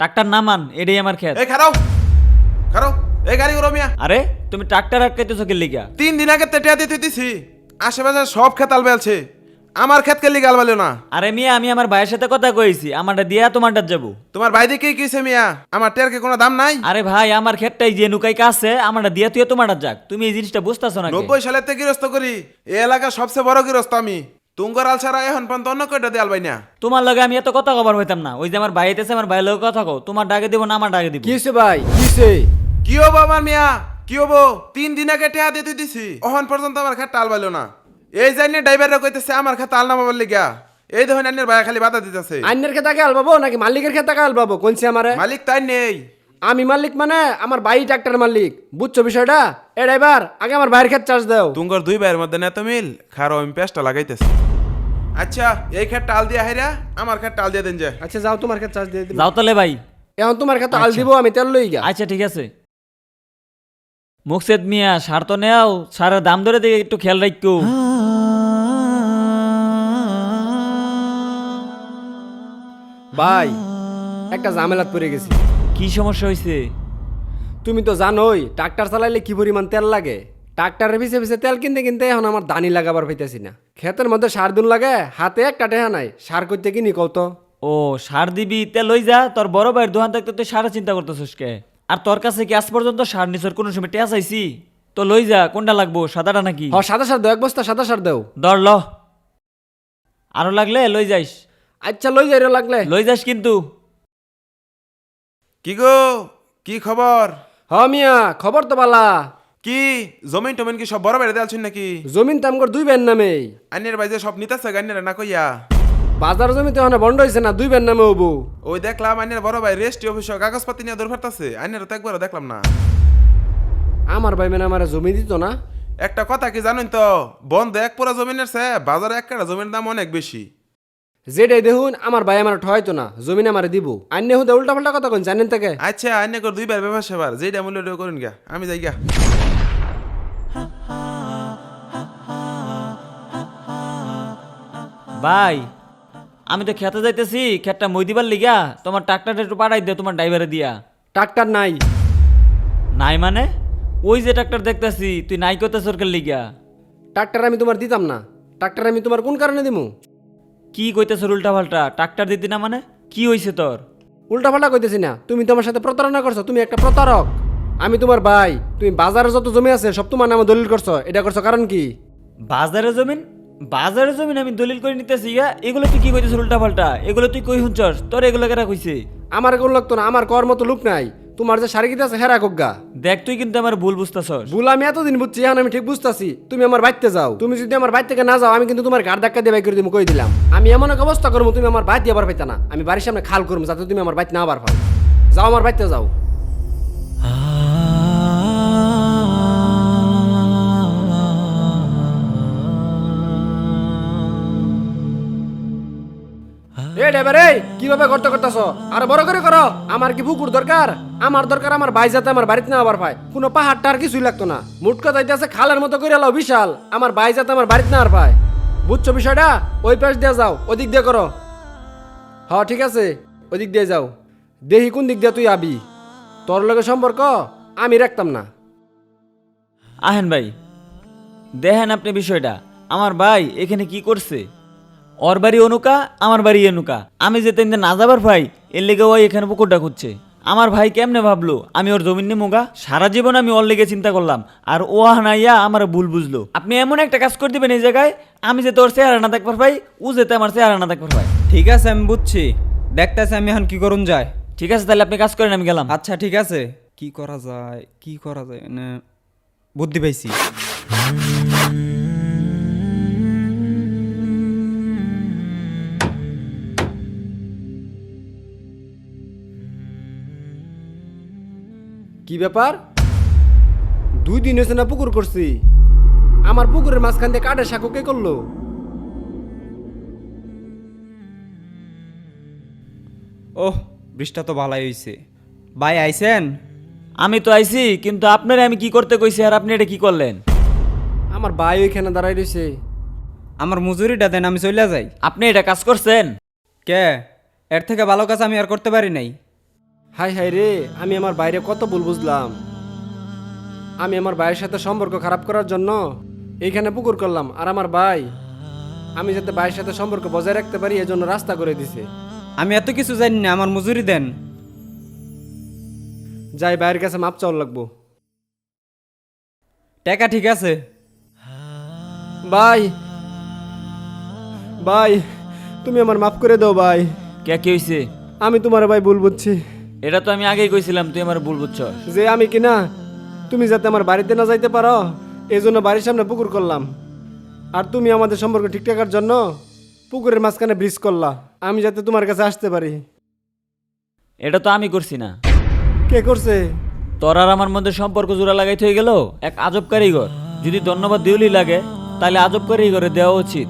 Tractor নামান এটাই আমার ক্ষেত এই খারাও খারাও এই গাড়ি করো মিয়া। আরে তুমি ট্রাক্টর আটকাইতেছো কে লিগা? তিন দিন আগে তেটিয়া দিতে দিছি আশেপাশে সব খেত আলবেলছে আমার খেত কে লিগাল বালিও না? আরে মিয়া আমি আমার ভাইয়ের সাথে কথা কইছি আমারটা দিয়া তোমারটা যাব। তোমার বাইরে কি কিছে মিয়া? আমার টের কি কোনো দাম নাই? আরে ভাই আমার ক্ষেতটাই যে নুকাই কাছে আমারটা দিয়া তুই তোমারটা যাক। তুমি এই জিনিসটা বুঝতেছো না নব্বই সালের থেকে গৃহস্থ করি এই এলাকার সবচেয়ে বড় গৃহস্থ আমি। তুঙ্গর আল ছাড়া এখন পর্যন্ত অন্য কয়টা দিয়ে আলবাই না? তোমার লগে আমি এত কথা কবার হইতাম না। ওই যে আমার ভাই আইতেছে আমার ভাইয়ের লগে কথা কও। তোমার ডাকে দিব না আমার ডাকে দিব। কি হয়েছে ভাই? কিসে কি হব আমার মিয়া? কি হব তিন দিন আগে টেহা দিতে দিছি। অহন পর্যন্ত আমার খেত টাল বাইলো না। এই জানি ড্রাইভাররা কইতেছে আমার খেত আল নামাবার লিগা। এই দেখুন আন্যের ভাই খালি বাধা দিতেছে। আইনের খেতাকে আলবাবো নাকি মালিকের খেতাকে আলবাবো কোনছে আমারে? মালিক তাই নেই। আমি মালিক মানে আমার ভাই ট্রাক্টর মালিক। বুঝছ বিষয়টা? এ ড্রাইভার আগে আমার ভাইয়ের ক্ষেত চার্জ দাও। তুঙ্গর দুই ভাইয়ের মধ্যে নেত মিল খারো আমি পেস্টটা লাগাইতেছি। আচ্ছা এই খেত টাল দিয়া হাইরা আমার খেত টাল দিয়ে দেন যে আচ্ছা যাও তোমার ক্ষেত চার্জ দিয়ে দিবো। যাও তাহলে ভাই। এখন তোমার ক্ষেত আল দিব আমি তেল লই গা আচ্ছা ঠিক আছে। মুকসেদ মিয়া সার তো নেও সারের দাম ধরে দিকে একটু খেয়াল রাখো ভাই একটা ঝামেলাত পড়ে গেছি। কি সমস্যা হয়েছে তুমি তো জানোই ট্রাক্টর চালাইলে কি পরিমাণ তেল লাগে? ট্রাক্টরের পিছে পিছে তেল কিনতে কিনতে এখন আমার দানি লাগাবার পাইতেছি না। ক্ষেতের মধ্যে সার দুন লাগে হাতে একটা টেহা নাই সার করতে কিনি কত ও সার দিবি তে লই যা তোর বড় ভাইয়ের দোকান থাকতে তুই সারা চিন্তা করতেছিস কে? আর তোর কাছে কি আজ পর্যন্ত সার নিছর কোনো সময় টেয়া চাইছি? তো লই যা কোনটা লাগবো সাদাটা নাকি? হ সাদা সার দাও এক বস্তা সাদা সার দাও। দর ল। আরও লাগলে লই যাইস। আচ্ছা লই যাই লাগলে। লই যাস কিন্তু। কি গো? কি খবর? হ মিয়া খবর তো বালা কি? জমিন টমিন কি সব বড় বেড়ে দেওয়ালছেন নাকি? জমিন তো আমগর দুই বেন নামে ভাই যে সব নিতেছে গান্যের না কইয়া? বাজার জমিতে ওখানে বন্ধ হয়েছে না দুই বেন নামে হব। ওই দেখলাম আন্যের বড় ভাই রেস্টি অফিস কাগজপাতি নিয়ে দূর ফারতাছে আন্যের তো একবারও দেখলাম না। আমার ভাই মানে আমার জমি দিত না। একটা কথা কি জানেন তো? বন্ধ এক পুরা জমিনের সে বাজারে এক কাটা জমির দাম অনেক বেশি। যেটাই দেখুন আমার ভাই আমার ঠয়তো না জমিন আমার দিব। আন্য হুদে উল্টা পাল্টা কথা কোন জানেন থেকে আচ্ছা আন্য কর দুইবার ব্যবসা সেবার যেটা মূল্য করুন গা আমি যাই গা ভাই আমি তো খেতে যাইতেছি খেতটা মই দিবার লিগা তোমার ট্রাক্টরটা একটু পাঠাই দে তোমার ড্রাইভারে দিয়া। ট্রাক্টর নাই। নাই মানে? ওই যে ট্রাক্টর দেখতেছি তুই নাই করতে সরকার লিগা। ট্রাক্টর আমি তোমার দিতাম না। ট্রাক্টর আমি তোমার কোন কারণে দিমু? কি কইতেছ উল্টা পাল্টা ট্রাক্টর দিতি না মানে? কি হইছে তোর? উল্টা পাল্টা কইতেছি না। তুমি তোমার সাথে প্রতারণা করছ তুমি একটা প্রতারক। আমি তোমার ভাই তুমি বাজারে যত জমি আছে সব তোমার নামে দলিল করছ। এটা করছ কারণ কি? বাজারে জমিন? বাজারে জমিন আমি দলিল করে নিতেছি ইয়া এগুলো তুই কি কইতেছ উল্টা পাল্টা এগুলো তুই কই হুঁচস তোর এগুলো কেরা কইছে? আমার কোন লাগতো না আমার কর মতো লোক নাই। তোমার যে শাড়ি আছে হেরা কোগা দেখ, তুই কিন্তু আমার ভুল বুঝতেছস। ভুল আমি এতদিন বুঝছি, এখন আমি ঠিক বুঝতাছি। তুমি আমার বাইতে যাও। তুমি যদি আমার বাড়ি থেকে না যাও, আমি কিন্তু তোমার গাড় ধাক্কা দিয়ে বাই করে দিব, কই দিলাম। আমি এমন এক অবস্থা করব, তুমি আমার বাইতে আবার পাইতা না। আমি বাড়ির সামনে খাল করব, যাতে তুমি আমার বাইতে না আবার পাও। যাও আমার বাইতে যাও। ড্রাইভার এই, কীভাবে করতে করতেছ? আর বড় করে করো, আমার কি দরকার? আমার দরকার আমার ভাই যাতে আমার বাড়িতে না আবার পায়। কোনো পাহাড়টা আর কিছুই লাগতো না। খালের মতো করে বিশাল। আমার ভাই যাতে আমার বাড়িতে না আর পায়। বুঝছ বিষয়টা? ওই পাশ দিয়ে যাও, ওদিক দিয়ে করো। হ ঠিক আছে। ওদিক দিয়ে যাও। দেহি কোন দিক দিয়ে তুই আবি। তোর লগে সম্পর্ক আমি রাখতাম না। আহেন ভাই, দেখেন আপনি বিষয়টা। আমার ভাই এখানে কি করছে? ওর বাড়ি অনুকা আমার বাড়ি অনুকা। আমি যেতে না যাবার ভাই এর লেগে ওই এখানে পুকুরটা খুঁজছে। আমার ভাই কেমনে ভাবলো আমি ওর জমিন নেমুগা সারা জীবন আমি ওর লেগে চিন্তা করলাম আর ও হানাইয়া আমার ভুল বুঝলো। আপনি এমন একটা কাজ করে দিবেন এই জায়গায় আমি যেতে ওর চেহারা না দেখবার ভাই ও যেতে আমার চেহারা না দেখবার ভাই। ঠিক আছে আমি বুঝছি। দেখতেছি আমি এখন কি করুন যায়। ঠিক আছে তাহলে আপনি কাজ করেন আমি গেলাম। আচ্ছা ঠিক আছে। কি করা যায় কি করা যায় মানে বুদ্ধি পাইছি। কি ব্যাপার? দুই দিন হয়েছে না পুকুর করছি। আমার পুকুরের মাঝখান দিয়ে কাঠের সাঁকো কে করল? ওহ বৃষ্টিটা তো ভালোই হয়েছে ভাই আইছেন? আমি তো আইছি কিন্তু আপনারে আমি কি করতে কইছি আর আপনি এটা কি করলেন? আমার ভাই ওইখানে দাঁড়াই রয়েছে আমার মজুরিটা দেন আমি চলে যাই। আপনি এটা কাজ করছেন? কে? এর থেকে ভালো কাজ আমি আর করতে পারি নাই। হাই হাই রে আমি আমার বাইরে কত ভুল বুঝলাম। আমি আমার ভাইয়ের সাথে সম্পর্ক খারাপ করার জন্য এইখানে পুকুর করলাম আর আমার ভাই আমি যাতে ভাইয়ের সাথে সম্পর্ক বজায় রাখতে পারি এজন্য রাস্তা করে দিছে। আমি এত কিছু জানি না আমার মজুরি দেন। যাই ভাইয়ের কাছে মাপ চাওয়ার লাগবো। টাকা ঠিক আছে। ভাই ভাই তুমি আমার মাফ করে দাও ভাই। কে কি হয়েছে আমি তোমার ভাই ভুল বুঝছি। এটা তো আমি আগেই কইছিলাম তুই আমার ভুল বুঝছ যে আমি কিনা তুমি যাতে আমার বাড়িতে না যাইতে পারো এই জন্য বাড়ির সামনে পুকুর করলাম। আর তুমি আমাদের সম্পর্ক ঠিক রাখার জন্য পুকুরের মাঝখানে ব্রিজ করলা। আমি যাতে তোমার কাছে আসতে পারি। এটা তো আমি করছি না। কে করছে? তোর আর আমার মধ্যে সম্পর্ক জোড়া লাগাইতে হয়ে গেল এক আজব কারিগর। যদি ধন্যবাদ দিউলি লাগে তাহলে আজব কারিগরে দেওয়া উচিত।